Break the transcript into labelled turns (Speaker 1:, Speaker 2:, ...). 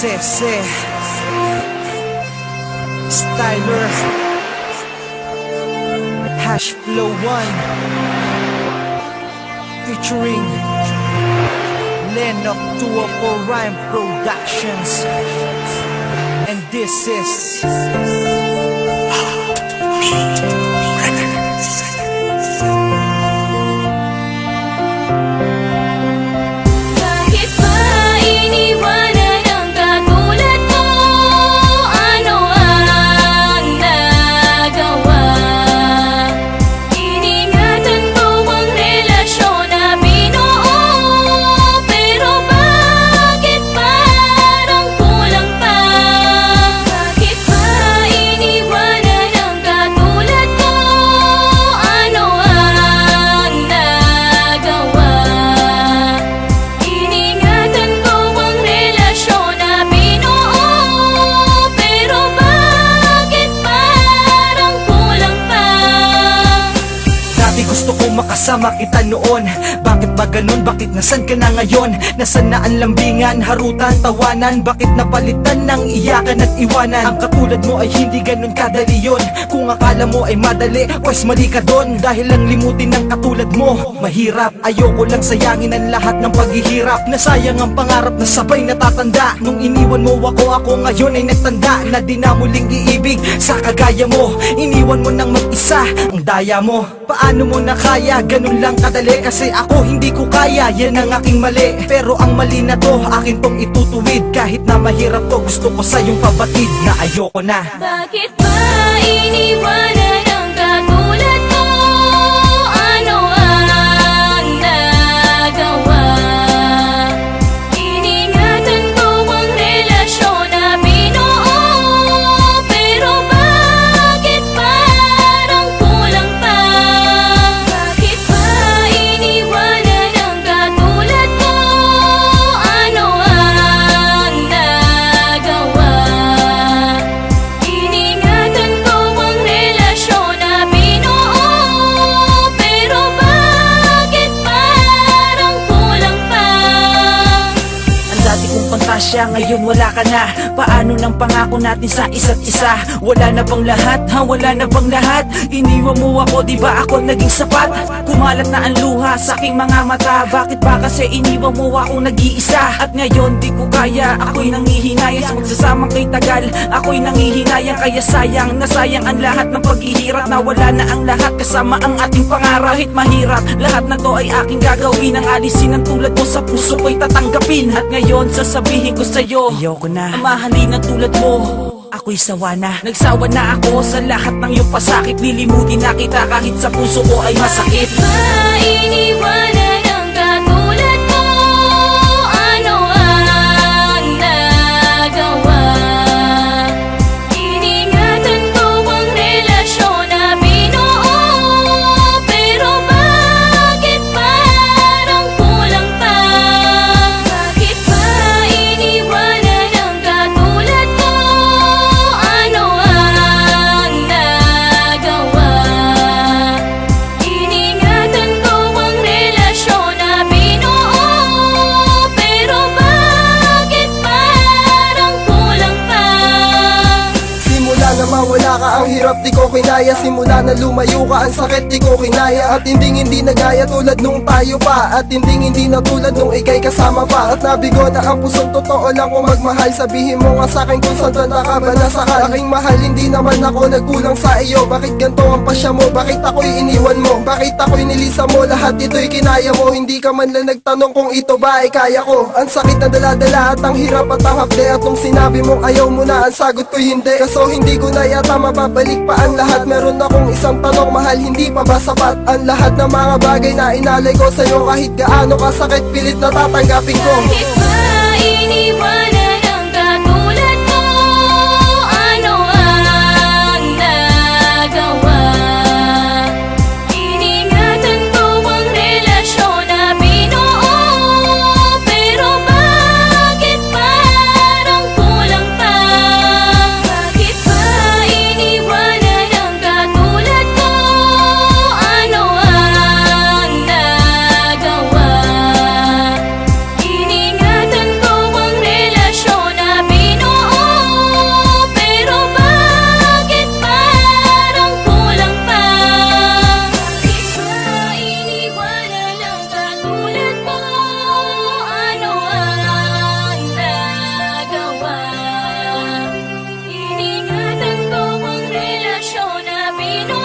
Speaker 1: Sese Styler. Hash Flow 1 Featuring Lennox 204 Rhyme Productions. And this is makasama kita noon Bakit ba ganun? Bakit nasan ka na ngayon? Nasaan na ang lambingan, harutan, tawanan? Bakit napalitan ng iyakan at iwanan? Ang katulad mo ay hindi ganun kadali yun Kung akala mo ay madali, pues mali ka doon Dahil lang limutin ng katulad mo Mahirap, ayoko lang sayangin ang lahat ng paghihirap Nasayang ang pangarap na sabay natatanda Nung iniwan mo ako, ako ngayon ay nagtanda Na di na muling iibig sa kagaya mo Iniwan mo nang mag-isa ang daya mo Paano mo na kaya? Ganun lang kadali Kasi ako hindi ko kaya, yan ang aking mali. Pero ang mali na to, akin tong itutuwid. Kahit na mahirap to, gusto ko sa'yong pabatid Na ayoko na.
Speaker 2: Bakit ba iniwanan
Speaker 3: pantasya, ngayon wala ka na Paano ng pangako natin sa isa't isa? Wala na bang lahat? Ha? Wala na bang lahat? Iniwan mo ako, di ba ako naging sapat? Kumalat na ang luha sa aking mga mata Bakit ba kasi iniwan mo ako nag-iisa? At ngayon di ko kaya, ako'y nangihinayang Sa magsasamang kay tagal, ako'y nangihinayang Kaya sayang, nasayang ang lahat ng paghihirap Na wala na ang lahat kasama ang ating pangarap Kahit mahirap, lahat na to ay aking gagawin Ang alisin ang tulad mo sa puso ko'y tatanggapin At ngayon sasabihin ko sa'yo.
Speaker 1: Ayoko na.
Speaker 3: Ang mahalin na tulad mo. Ako'y sawa na. Nagsawa na ako sa lahat ng iyong pasakit. Lilimutin na kita kahit sa puso ko ay masakit.
Speaker 2: Ba
Speaker 4: hirap di ko kinaya. Simula na lumayo ka ang sakit di ko kinaya. At hindi hindi nagaya tulad nung tayo pa. At hindi hindi na tulad nung ikay kasama pa. At nabigo na ang pusong totoo lang kung magmahal Sabihin mo nga sa'kin kung saan tanda ka ba nasakal Aking mahal hindi naman ako nagkulang sa iyo. Bakit ganito ang pasya mo? Bakit ako'y iniwan mo? Bakit ako'y nilisa mo? Lahat ito'y kinaya mo. Hindi ka man lang nagtanong kung ito ba ay kaya ko. Ang sakit na daladala at ang hirap at ang hapde At nung sinabi mo ayaw mo na ang sagot ko'y hindi. Kaso hindi ko na yata mababalik pa ang lahat? Meron akong isang tanong mahal hindi pa ba sapat? Ang lahat ng mga bagay na inalay ko sa'yo Kahit gaano kasakit pilit na tatanggapin ko.
Speaker 2: Iniwanan no